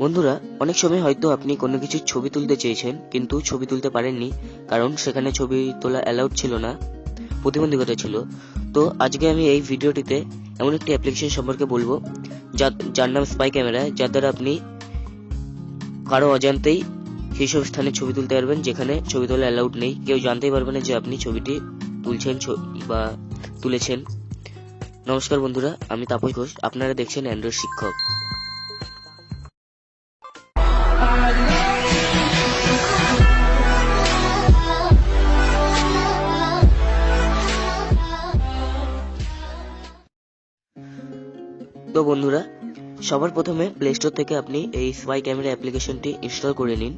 বন্ধুরা, অনেক সময় হয়তো আপনি কোনো কিছু ছবি তুলতে চেয়েছেন, কিন্তু ছবি তুলতে পারেননি, কারণ সেখানে ছবি তোলা অ্যালাউড ছিল না, প্রতিবন্ধকতা ছিল। তো আজকে আমি এই ভিডিওটিতে এমন একটি অ্যাপ্লিকেশন সম্পর্কে বলব, যার নাম স্পাই ক্যামেরা যার দ্বারা আপনি কারও অজান্তেই সেই সব স্থানে ছবি তুলতে পারবেন, যেখানে ছবি তোলা অ্যালাউড নেই। কেউ জানতেই পারবে না যে আপনি ছবিটি তুলছেন বা তুলেছেন। নমস্কার বন্ধুরা, আমি তাপস ঘোষ, আপনারা দেখছেন অ্যান্ড্রয়েড শিক্ষক। তো বন্ধুরা, সবার প্রথমে প্লে স্টোর থেকে আপনি এই স্পাই ক্যামেরা অ্যাপ্লিকেশনটি ইনস্টল করে নিন।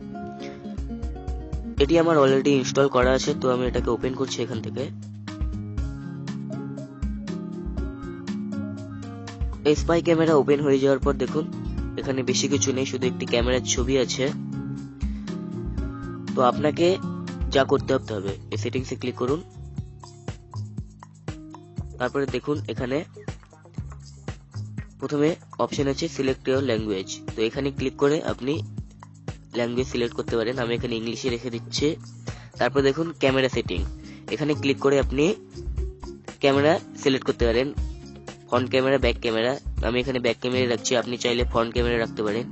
এটি আমার অলরেডি ইনস্টল করা আছে, তো আমি এটাকে ওপেন করছি এখান থেকে। এই স্পাই ক্যামেরা ওপেন হয়ে যাওয়ার পর দেখুন, এখানে বেশি কিছু নেই, শুধু একটি ক্যামেরার ছবি আছে। তো আপনাকে যা করতে হবে এই সেটিংসে ক্লিক করুন। তারপরে দেখুন, এখানে প্রথমে অপশন আছে সিলেক্ট ইউর ল্যাঙ্গুয়েজ তো এখানে ক্লিক করে আপনি ল্যাঙ্গুয়েজ সিলেক্ট করতে পারেন। আমি এখানে ইংলিশে রেখে দিচ্ছি। তারপর দেখুন ক্যামেরা সেটিং এখানে ক্লিক করে আপনি ক্যামেরা সিলেক্ট করতে পারেন। ফ্রন্ট ক্যামেরা ব্যাক ক্যামেরা আমি এখানে ব্যাক ক্যামেরা রাখছি। আপনি চাইলে ফ্রন্ট ক্যামেরা রাখতে পারেন।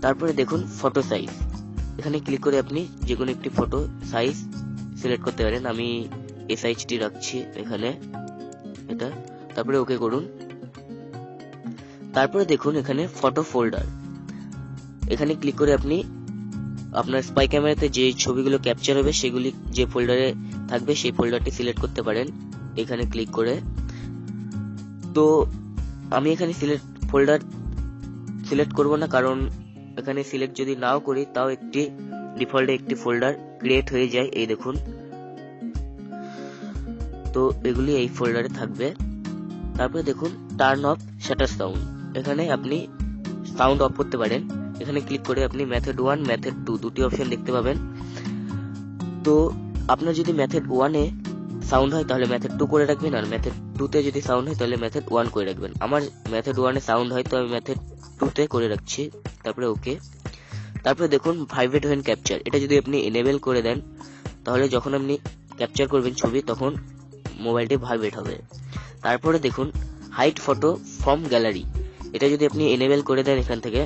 তারপরে দেখুন ফটো সাইজ এখানে ক্লিক করে আপনি যে কোনো একটি ফটো সাইজ সিলেক্ট করতে পারেন। আমি সাইজটি রাখছি এখানে। এটা। তারপরে ওকে করুন। তারপরে দেখুন এখানে ফটো ফোল্ডার এখানে ক্লিক করে আপনি আপনার স্পাই ক্যামেরাতে যে ছবিগুলো ক্যাপচার হবে সেগুলি যে ফোল্ডারে থাকবে সেই ফোল্ডারটি সিলেক্ট করতে পারেন। এখানে ক্লিক করে। তো আমি এখানে সিলেক্ট ফোল্ডার সিলেক্ট করব না কারণ এখানে সিলেক্ট যদি নাও করি তাও একটি ডিফল্টে একটি ফোল্ডার ক্রিয়েট হয়ে যায়, এই দেখুন। তো এগুলি এই ফোল্ডারে থাকবে। তারপরে দেখুন টার্ন অফ শাটার সাউন্ড এখানে আপনি সাউন্ড অফ করতে পারেন। এখানে ক্লিক করে আপনি মেথড ওয়ান মেথড টু দুটি অপশন দেখতে পাবেন। তো আপনার যদি মেথড ওয়ানে সাউন্ড হয়, তাহলে মেথড টু করে রাখবেন, আর মেথড টুতে যদি সাউন্ড হয়, তাহলে মেথড ওয়ান করে রাখবেন। আমার মেথড ওয়ানে সাউন্ড হয়, তো আমি মেথড টুতে করে রাখছি। তারপরে ওকে তারপরে দেখুন ভাইব্রেট হ্যান্ড ক্যাপচার এটা যদি আপনি এনেবেল করে দেন, তাহলে যখন আপনি ক্যাপচার করবেন ছবি, তখন মোবাইলটি ভাইব্রেট হবে। তারপরে দেখুন হাইট ফটো ফ্রম গ্যালারি এটা যদি আপনি এনেবেল করে দেন এখান থেকে,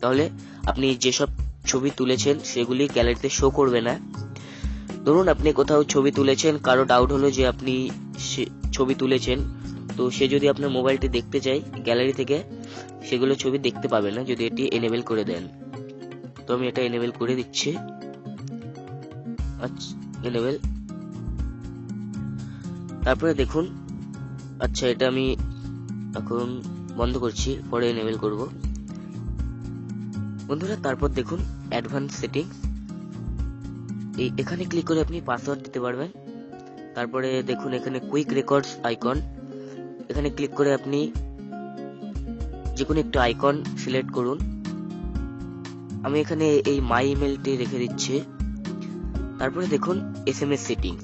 তাহলে আপনি যেসব ছবি তুলেছেন সেগুলি গ্যালারিতে শো করবে না। ধরুন আপনি কোথাও ছবি তুলেছেন, কারও ডাউট হলো যে আপনি ছবি তুলেছেন, তো সে যদি আপনার মোবাইলটি দেখতে চায় গ্যালারি থেকে, সেগুলো ছবি দেখতে পাবে না যদি এটি এনেবেল করে দেন। তো আমি এটা এনেবেল করে দিচ্ছি। আচ্ছা এনেবেল তারপরে দেখুন আচ্ছা এটা আমি এখন বন্ধ করছি, পরে এনেবেল করব। বন্ধুরা, তারপর দেখুন অ্যাডভান্স সেটিং এই, এখানে ক্লিক করে আপনি পাসওয়ার্ড দিতে পারবেন। তারপরে দেখুন এখানে কুইক রেকর্ডস আইকন এখানে ক্লিক করে আপনি যে কোনো একটা আইকন সিলেক্ট করুন। আমি এখানে এই মাই ইমেলটি রেখে দিচ্ছি। তারপরে দেখুন S M S settings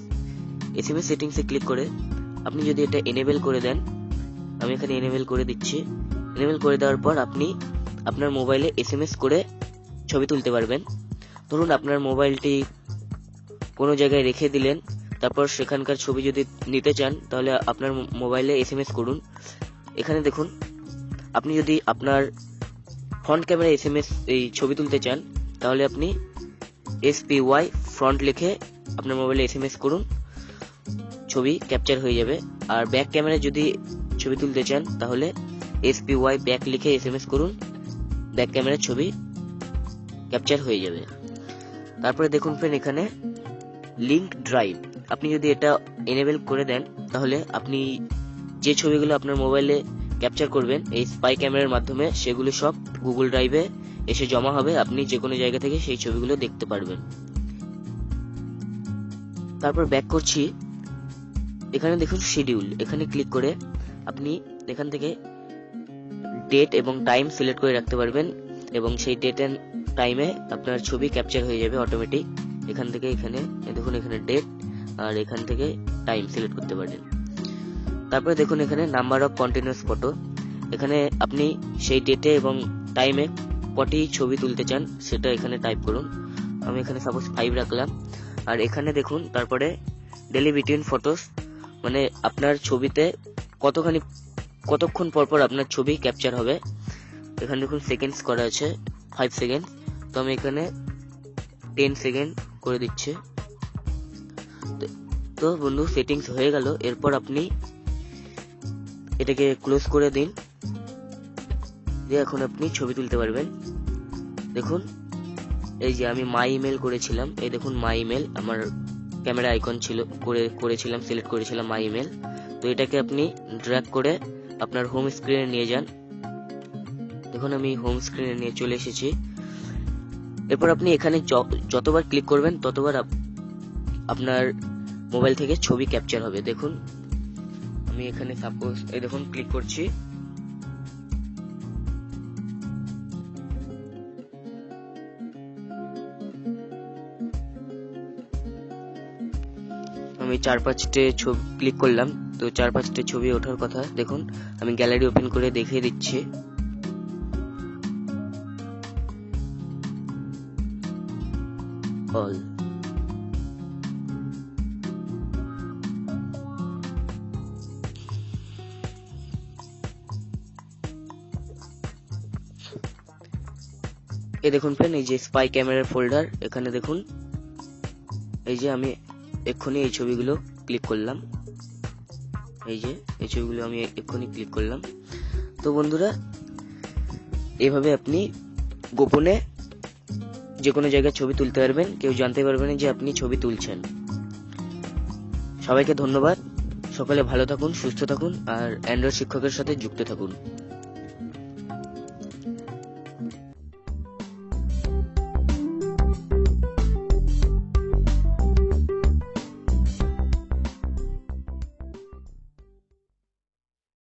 S M S সেটিংসে ক্লিক করে আপনি যদি এটা এনেবেল করে দেন আমি এখানে এনেবেল করে দিচ্ছি। এনেবেল করে দেওয়ার পর আপনি আপনার মোবাইলে এসএমএস করে ছবি তুলতে পারবেন। ধরুন আপনার মোবাইলটি কোনো জায়গায় রেখে দিলেন, তারপর সেখানকার ছবি যদি নিতে চান, তাহলে আপনার মোবাইলে এসএমএস করুন। এখানে দেখুন, আপনি যদি আপনার ফ্রন্ট ক্যামেরা এসএমএস এই ছবি তুলতে চান, তাহলে আপনি এসপিওয়াই ফ্রন্ট লিখে আপনার মোবাইলে এসএমএস করুন। ছবি ক্যাপচার হয়ে যাবে। আর ব্যাক ক্যামেরা যদি ছবি তুলতে চান, তাহলে এসপিওয়াই ব্যাক লিখে এসএমএস করুন। ব্যাক ক্যামেরার ছবি ক্যাপচার হয়ে যাবে। তারপরে দেখুন ফ্রেন্ড এখানে লিঙ্ক ড্রাইভ আপনি যদি এটা এনেবেল করে দেন, তাহলে আপনি যে ছবিগুলো আপনার মোবাইলে ক্যাপচার করবেন, এই স্পাই ক্যামেরার মাধ্যমে সেগুলো সব গুগল ড্রাইভে এসে জমা হবে। আপনি যে কোনো জায়গা থেকে সেই ছবিগুলো দেখতে পারবেন। তারপর ব্যাক করছি। এখানে দেখুন শিডিউল এখানে ক্লিক করে আপনি এখান থেকে ডেট এবং টাইম সিলেক্ট করে রাখতে পারবেন এবং সেই ডেট এন্ড টাইমে আপনার ছবি ক্যাপচার হয়ে যাবে অটোমেটিক এখান থেকে এখানে দেখুন এখানে ডেট আর এখান থেকে টাইম সিলেক্ট করতে পারেন তারপরে দেখুন এখানে নাম্বার অফ কন্টিনিউয়াস ফটো এখানে আপনি সেই ডেটে এবং টাইমে কটি ছবি তুলতে চান সেটা এখানে টাইপ করুন। আমি এখানে সাপোজ ফাইভ রাখলাম। আর এখানে দেখুন তারপরে ডেলি বিটুইন ফটোস মানে আপনার ছবিতে কতখানি, কতক্ষণ পর পর আপনার ছবি ক্যাপচার হবে? এখানে দেখুন সেকেন্ডস করা আছে ফাইভ সেকেন্ড তো আমি এখানে টেন সেকেন্ড করে দিচ্ছি। তো বন্ধু সেটিংস হয়ে গেল। এরপর আপনি এটাকে ক্লোজ করে দিন। দিয়ে এখন আপনি ছবি তুলতে পারবেন। দেখুন, এই যে আমি মাই ইমেল করেছিলাম। এই দেখুন মাই ইমেল আমার ক্যামেরা আইকন ছিল, করে, করেছিলাম সিলেক্ট করেছিলাম মাই ইমেল তো এটাকে আপনি ড্র্যাগ করে আপনার হোম স্ক্রিনে নিয়ে যান। দেখুন, আমি হোম স্ক্রিনে নিয়ে চলে এসেছি। এরপর আপনি এখানে যতবার ক্লিক করবেন, ততবার আপনার মোবাইল থেকে ছবি ক্যাপচার হবে। দেখুন, আমি এখানে সাপোজ এই দেখুন ক্লিক করছি। আমি চার পাঁচটে ছবি ক্লিক করলাম, তো চার পাঁচটে ছবি ওঠার কথা। দেখুন, আমি গ্যালারি ওপেন করে দেখিয়ে দিচ্ছি। অল এই দেখুন ফ্রেন্ড এই যে স্পাই ক্যামেরার ফোল্ডার এখানে দেখুন। এই যে আমি এক্ষুনি এই ছবিগুলো ক্লিক করলাম। এই যে, এই ছবিগুলো আমি এক্ষুনি ক্লিক করলাম। তো বন্ধুরা, এভাবে আপনি গোপনে যে কোনো জায়গায় ছবি তুলতে পারবেন। কেউ জানতে পারবে না যে আপনি ছবি তুলছেন। সবাইকে ধন্যবাদ। সকলে ভালো থাকুন, সুস্থ থাকুন, আর অ্যান্ড্রয়েড শিক্ষকের সাথে যুক্ত থাকুন।